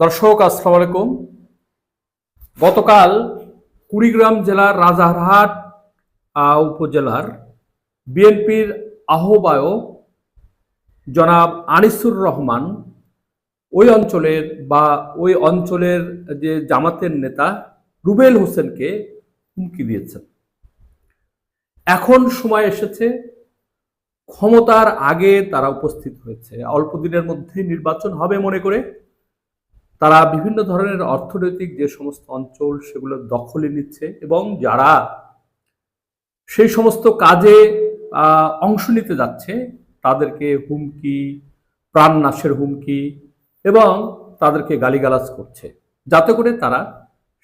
দর্শক, আসসালামু আলাইকুম। গতকাল কুড়িগ্রাম জেলার রাজারহাট উপজেলার বিএনপির আহ্বায়ক জনাব আনিসুর রহমান ওই অঞ্চলের বা ওই অঞ্চলের যে জামাতের নেতা রুবেল হোসেনকে হুমকি দিয়েছেন। এখন সময় এসেছে, ক্ষমতার আগে তারা উপস্থিত হয়েছে। অল্প দিনের মধ্যে নির্বাচন হবে মনে করে। তারা বিভিন্ন ধরনের অর্থনৈতিক যে সমস্ত অঞ্চল সেগুলো দখলে নিচ্ছে এবং যারা সেই সমস্ত কাজে অংশ নিতে যাচ্ছে, তাদেরকে হুমকি, প্রাণনাশের হুমকি এবং তাদেরকে গালিগালাজ করছে। যাতে করে তারা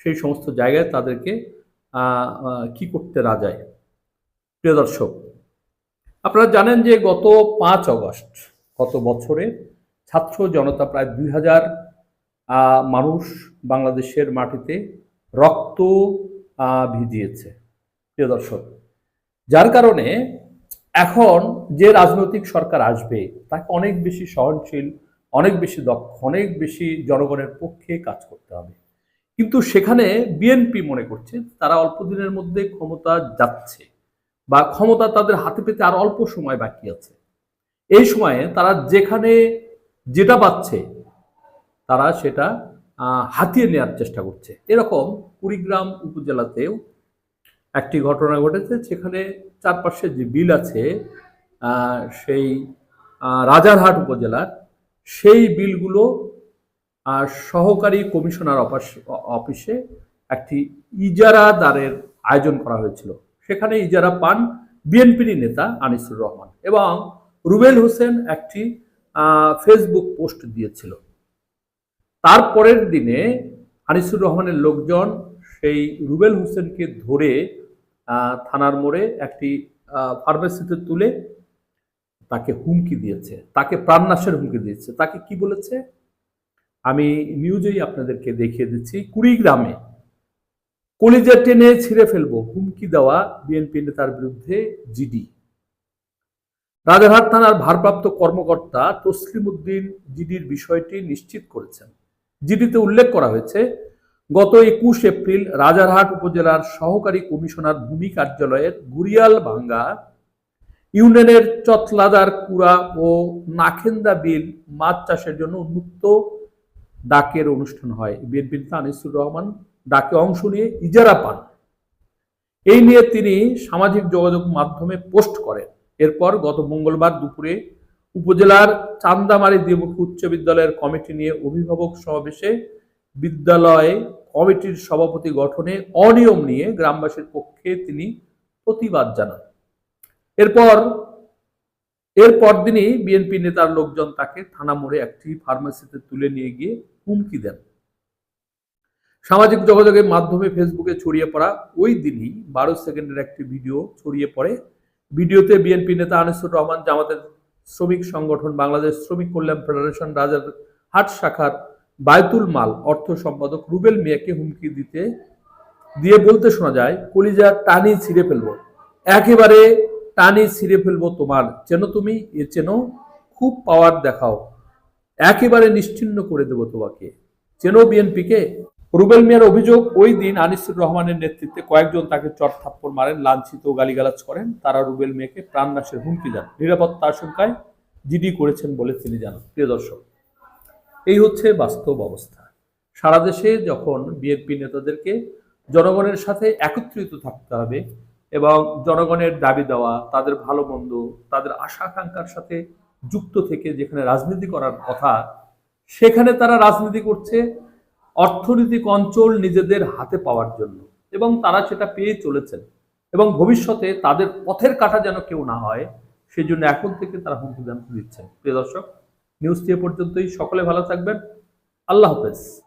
সেই সমস্ত জায়গায় তাদেরকে কি করতে রাজায় প্রিয় দর্শক, আপনারা জানেন যে গত পাঁচ অগস্ট গত বছরে ছাত্র জনতা প্রায় দুই হাজার মানুষ বাংলাদেশের মাটিতে রক্ত ভিজিয়েছে। প্রিয় দর্শক, যার কারণে এখন যে রাজনৈতিক সরকার আসবে, তাকে অনেক বেশি সহনশীল, অনেক বেশি দক্ষ, অনেক বেশি জনগণের পক্ষে কাজ করতে হবে। কিন্তু সেখানে বিএনপি মনে করছে, তারা অল্প দিনের মধ্যে ক্ষমতা যাচ্ছে বা ক্ষমতা তাদের হাতে পেতে আর অল্প সময় বাকি আছে। এই সময়ে তারা যেখানে যেটা পাচ্ছে তারা সেটা হাতিয়ে নেওয়ার চেষ্টা করছে। এরকম কুড়িগ্রাম উপজেলাতেও একটি ঘটনা ঘটেছে সেখানে চারপাশে যে বিল আছে সেই রাজারহাট উপজেলার, সেই বিলগুলো সহকারী কমিশনার অফিসে একটি ইজারাদারের আয়োজন করা হয়েছিল। সেখানে ইজারা পান বিএনপির নেতা আনিসুর রহমান এবং রুবেল হোসেন একটি ফেসবুক পোস্ট দিয়েছিল। তারপরের দিনে আনিসুর রহমানের লোকজন সেই রুবেল হোসেনকে ধরে থানার মোড়ে একটি ফার্মেসিতে তুলে তাকে হুমকি দিয়েছে, তাকে প্রাণনাশের হুমকি দিয়েছে। তাকে কি বলেছে? আমি নিউজেই আপনাদেরকে দেখিয়ে দিচ্ছি, কুড়িগ্রামে কলিজা টেনে ছিঁড়ে ফেলব, হুমকি দেওয়া বিএনপি নেতার বিরুদ্ধে জিডি। রাজারহাট থানার ভারপ্রাপ্ত কর্মকর্তা তসলিম উদ্দিন জিডির বিষয়টি নিশ্চিত করেছেন। জিডিতে উল্লেখ করা হয়েছে, গত একুশ এপ্রিল রাজারহাট উপজেলার সহকারী কমিশনার ভূমি কার্যালয়ের গুরিয়াল ভাঙ্গা, ইউনিয়নের চতলাদার কুড়া ও নাখেন্দা বিল মাছ চাষের জন্য উন্মুক্ত ডাকের অনুষ্ঠান হয়। বিএনপি নেতা আনিসুর রহমান ডাকে অংশ নিয়ে ইজারা পান। এই নিয়ে তিনি সামাজিক যোগাযোগ মাধ্যমে পোস্ট করেন। এরপর গত মঙ্গলবার দুপুরে উপজেলার চান্দামারি দ্বিমুখী উচ্চ বিদ্যালয়ের কমিটি নিয়ে অভিভাবক সমাবেশে বিদ্যালয়ে কমিটির সভাপতি গঠনে অনিয়ম নিয়ে গ্রামবাসীর পক্ষে তিনি প্রতিবাদ জানান। এরপর এর পরদিনই বিএনপি নেতার লোকজন তাকে থানা মোড়ে একটি ফার্মেসিতে তুলে নিয়ে গিয়ে হুমকি দেন। সামাজিক যোগাযোগের মাধ্যমে ফেসবুকে ছড়িয়ে পড়া ওই দিনই বারো সেকেন্ডের একটি ভিডিও ছড়িয়ে পড়ে। ভিডিওতে বিএনপি নেতা আনিসুর রহমান জামাতের শ্রমিক সংগঠন বাংলাদেশ শ্রমিক কল্যাণ ফেডারেশন রাজার হাট শাখার বায়তুল মাল অর্থ সম্পাদক রুবেল মিয়াকে হুমকি দিতে, দিয়ে বলতে শোনা যায়, কলিজা টানি ছিঁড়ে ফেলব। একেবারে টানি ছিঁড়ে ফেলব তোমার। চেনো তুমি, এ চেনো খুব পাওয়ার দেখাও। একেবারে নিশ্চিন্ন করে দেবো তোমাকে। চেনো বিএনপিকে? রুবেল মিয়ার অভিযোগ, ওই দিন আনিসুর রহমানের নেতৃত্বে কয়েকজন তাকে চট থাপ্পড় মারেন, লাঞ্ছিত গালিগালাজ করেন। তারা রুবেল মিয়াকে প্রাণনাশের হুমকি দেন। নিরাপত্তা আশঙ্কায় জিডি করেছেন বলে তিনি জানান। প্রিয় দর্শক, এই হচ্ছে বাস্তব অবস্থা। সারা দেশে যখন বিএনপি নেতাদেরকে জনগণের সাথে একত্রিত থাকতে হবে এবং জনগণের দাবি দেওয়া, তাদের ভালো মন্দ, তাদের আশা আকাঙ্ক্ষার সাথে যুক্ত থেকে যেখানে রাজনীতি করার কথা, সেখানে তারা রাজনীতি করছে অর্থনৈতিক অঞ্চল নিজেদের হাতে পাওয়ার জন্য এবং তারা সেটা পেয়ে চলেছেন এবং ভবিষ্যতে তাদের পথের কাটা যেন কেউ না হয় সেই জন্য এখন থেকে তারা হুমকি জানতে দিচ্ছেন। প্রিয় দর্শক নিউজটি এ পর্যন্তই। সকলে ভালো থাকবেন। আল্লাহ হাফেজ।